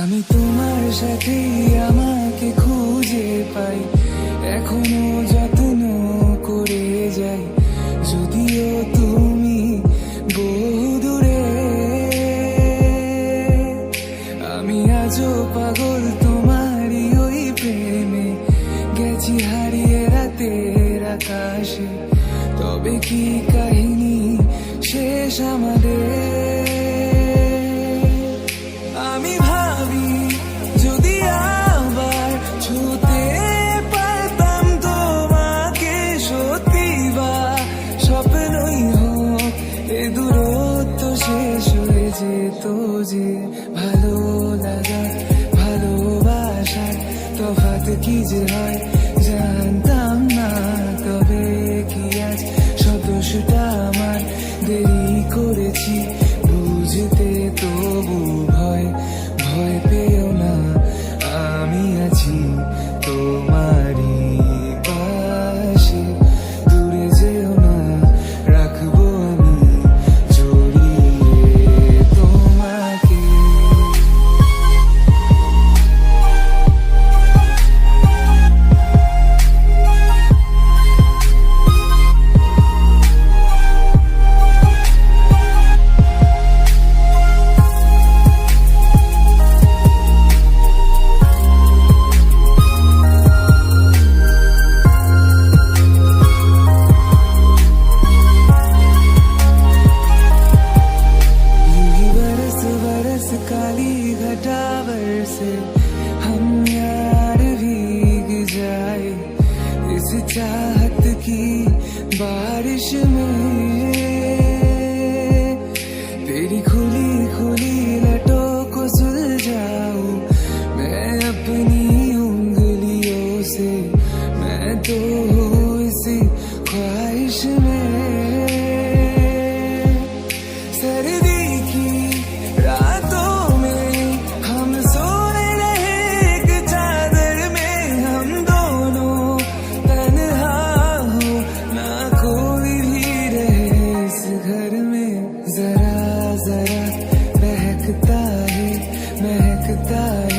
আমি তোমার সাথে আমাকে খুঁজে পাই। এখনও যত্ন করে যাই। যদিও তুমি বহু দূরে। আমি আজও পাগল তোমারই ওই প্রেমে। গেছি হারিয়ে রাতের আকাশে। তবে কি কাহিনী শেষ আমাদের? যেত যে ভালো লাগা তো ভাত কি যে হয়? बरस काली घटा से हम यार भीग जाए। इस चाहत की बारिश में could die